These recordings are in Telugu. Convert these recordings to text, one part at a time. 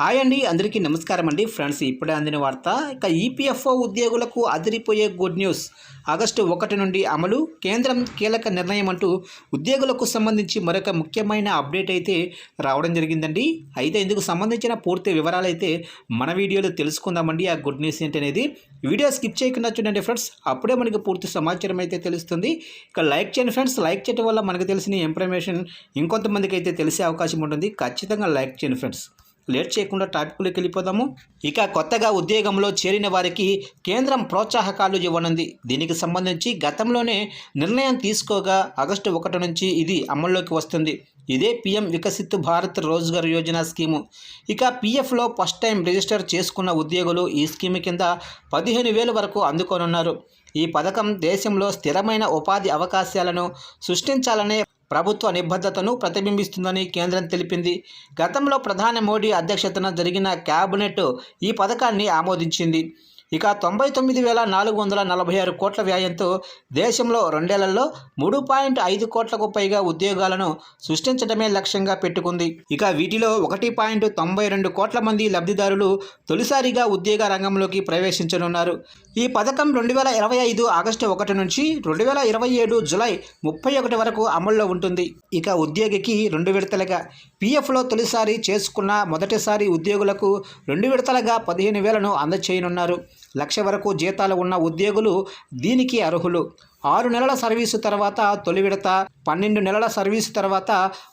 హాయ్ అండి అందరికీ నమస్కారం అండి. ఫ్రెండ్స్ ఇప్పుడే అందిన వార్త ఇక ఈపీఎఫ్ఓ ఉద్యోగులకు అదిరిపోయే గుడ్ న్యూస్. ఆగస్టు ఒకటి నుండి అమలు కేంద్రం కీలక నిర్ణయం అంటూ ఉద్యోగులకు సంబంధించి మరొక ముఖ్యమైన అప్డేట్ అయితే రావడం జరిగిందండి. అయితే ఇందుకు సంబంధించిన పూర్తి వివరాలు అయితే మన వీడియోలో తెలుసుకుందామండి. ఆ గుడ్ న్యూస్ ఏంటనేది వీడియో స్కిప్ చేయకుండా చూడండి ఫ్రెండ్స్. అప్పుడే మనకి పూర్తి సమాచారం అయితే తెలుస్తుంది. ఇక లైక్ చేయండి ఫ్రెండ్స్. లైక్ చేయడం వల్ల మనకు తెలిసిన ఇన్ఫర్మేషన్ ఇంకొంతమందికి అయితే తెలిసే అవకాశం ఉంటుంది. ఖచ్చితంగా లైక్ చేయండి ఫ్రెండ్స్. లేట్ చేయకుండా టాపిక్లోకి వెళ్ళిపోదాము. ఇక కొత్తగా ఉద్యోగంలో చేరిన వారికి కేంద్రం ప్రోత్సాహకాలు ఇవ్వనుంది. దీనికి సంబంధించి గతంలోనే నిర్ణయం తీసుకోగా ఆగస్టు ఒకటి నుంచి ఇది అమల్లోకి వస్తుంది. ఇదే P M Viksit Bharat Rozgar Yojana scheme. ఇక పీఎఫ్లో ఫస్ట్ టైం రిజిస్టర్ చేసుకున్న ఉద్యోగులు ఈ స్కీమ్ కింద పదిహేను వేల వరకు అందుకోనున్నారు. ఈ పథకం దేశంలో స్థిరమైన ఉపాధి అవకాశాలను సృష్టించాలనే ప్రభుత్వ నిబద్ధతను ప్రతిబింబిస్తుందని కేంద్రం తెలిపింది. గతంలో ప్రధాని మోడీ అధ్యక్షతన జరిగిన క్యాబినెట్ ఈ పథకాన్ని ఆమోదించింది. ఇక తొంభై తొమ్మిది వేల నాలుగు వందల నలభై ఆరు కోట్ల వ్యయంతో దేశంలో రెండేళ్ళలో మూడు పాయింట్ ఐదు కోట్లకు పైగా ఉద్యోగాలను సృష్టించడమే లక్ష్యంగా పెట్టుకుంది. ఇక వీటిలో ఒకటి పాయింట్ తొంభై రెండు కోట్ల మంది లబ్ధిదారులు తొలిసారిగా ఉద్యోగ రంగంలోకి ప్రవేశించనున్నారు. ఈ పథకం రెండు వేల ఇరవై ఐదు ఆగస్టు ఒకటి నుంచి రెండు వేల ఇరవై ఏడు జులై ముప్పై ఒకటి వరకు అమల్లో ఉంటుంది. ఇక ఉద్యోగికి రెండు విడతలుగా. పీఎఫ్లో తొలిసారి చేసుకున్న మొదటిసారి ఉద్యోగులకు రెండు విడతలుగా పదిహేను వేలను అందచేయనున్నారు లక్ష వరకు జీతాలు ఉన్న ఉద్యోగులు దీనికి అర్హులు. ఆరు నెలల సర్వీసు తర్వాత తొలి విడత పన్నెండు నెలల సర్వీసు తర్వాత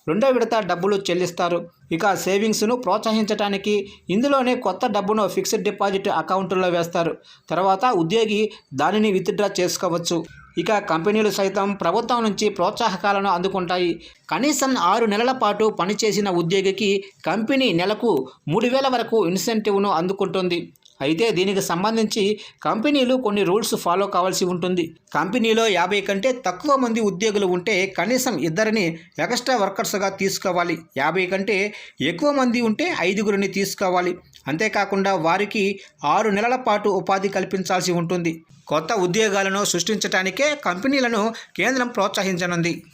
రెండో విడత డబ్బులు చెల్లిస్తారు. ఇక సేవింగ్స్ను ప్రోత్సహించడానికి ఇందులోనే కొత్త డబ్బును ఫిక్స్డ్ డిపాజిట్ అకౌంట్లో వేస్తారు. తర్వాత ఉద్యోగి దానిని విత్డ్రా చేసుకోవచ్చు. ఇక కంపెనీలు సైతం ప్రభుత్వం నుంచి ప్రోత్సాహకాలను అందుకుంటాయి. కనీసం ఆరు నెలల పాటు పనిచేసిన ఉద్యోగికి కంపెనీ నెలకు మూడు వేల వరకు ఇన్సెంటివ్ను అందుకుంటుంది. అయితే దీనికి సంబంధించి కంపెనీలు కొన్ని రూల్స్ ఫాలో కావాల్సి ఉంటుంది. కంపెనీలో యాభై కంటే తక్కువ మంది ఉద్యోగులు ఉంటే కనీసం ఇద్దరిని ఎక్స్ట్రా వర్కర్స్గా తీసుకోవాలి. యాభై కంటే ఎక్కువ మంది ఉంటే ఐదుగురిని తీసుకోవాలి. అంతేకాకుండా వారికి ఆరు నెలల పాటు ఉపాధి కల్పించాల్సి ఉంటుంది. కొత్త ఉద్యోగాలను సృష్టించడానికే కంపెనీలను కేంద్రం ప్రోత్సహించనుంది.